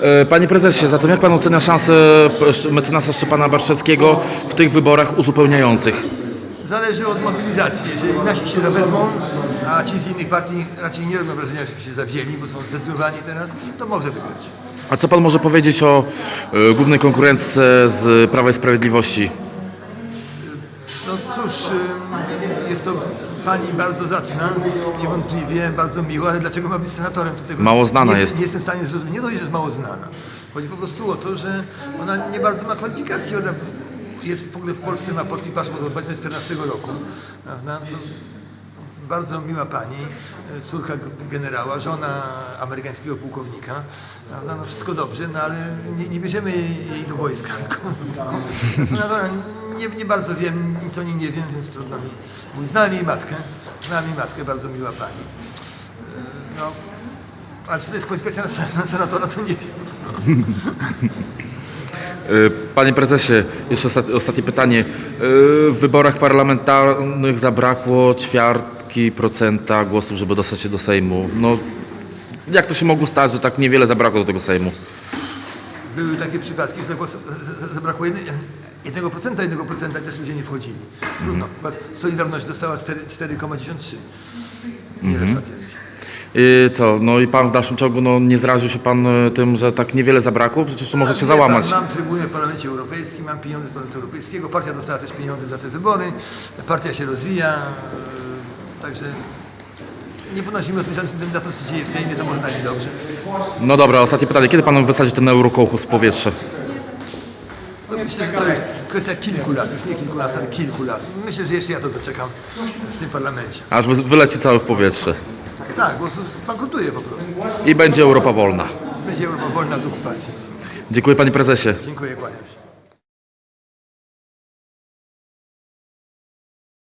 E, Panie prezesie, zatem jak pan ocenia szansę p- mecenasa Szczepana Barszewskiego w tych wyborach uzupełniających? Zależy od mobilizacji. Jeżeli nasi się zawezmą, a ci z innych partii raczej nie robią wrażenia, że się zawzięli, bo są zdecydowani teraz, to może wygrać. A co pan może powiedzieć o e, głównej konkurentce z Prawa i Sprawiedliwości? No cóż, jest to pani bardzo zacna, niewątpliwie bardzo miła, ale dlaczego ma być senatorem? To tego Mało znana nie, jest. Nie jestem w stanie zrozumieć. Nie dość, że jest mało znana. Chodzi po prostu o to, że ona nie bardzo ma kwalifikacji. Ona jest w ogóle w Polsce, ma polski paszport od 2014 roku. Prawda? To bardzo miła pani, e, córka generała, żona amerykańskiego pułkownika. Prawda? No wszystko dobrze, no ale nie, nie bierzemy jej, do wojska. Senatora nie, nie bardzo wiem, nic o niej nie wiem, więc trudno mi. mówić. Znałem jej matkę, znałem jej matkę, bardzo miła pani. E, No, ale czy to jest kwalifikacja na sen- na senatora, to nie wiem. E, Panie prezesie, jeszcze ostat- ostatnie pytanie. W wyborach parlamentarnych zabrakło ćwiartki procenta głosów, żeby dostać się do Sejmu. No, jak to się mogło stać, że tak niewiele zabrakło do tego Sejmu? Były takie przypadki, że zagłos- z- z- zabrakło jedne- 1%, 1% i też ludzie nie wchodzili. Trudno. Chyba Solidarność dostała 4 4,93. Nie mhm. I co, no i pan w dalszym ciągu no, nie zraził się pan e, tym, że tak niewiele zabrakło? Przecież to może się Wie załamać. Pan, mam trybunę w Parlamencie Europejskim, mam pieniądze z Parlamentu Europejskiego, partia dostała też pieniądze za te wybory, partia się rozwija, także nie ponosimy odpowiedzialności za to, co dzieje w Sejmie, to może na nie dobrze. No dobra, ostatnie pytanie. Kiedy pan wysadzi ten eurokołchus w powietrze? To myślę, że to jest kwestia kilku lat, już nie kilkunastu, ale kilku lat. Myślę, że jeszcze ja to doczekam w tym parlamencie. Aż wy- wyleci cały w powietrze. Tak, bo zbankrutuje po prostu. I będzie Europa wolna. Będzie Europa wolna od okupacji. Dziękuję panie prezesie. Dziękuję, kłaniam się.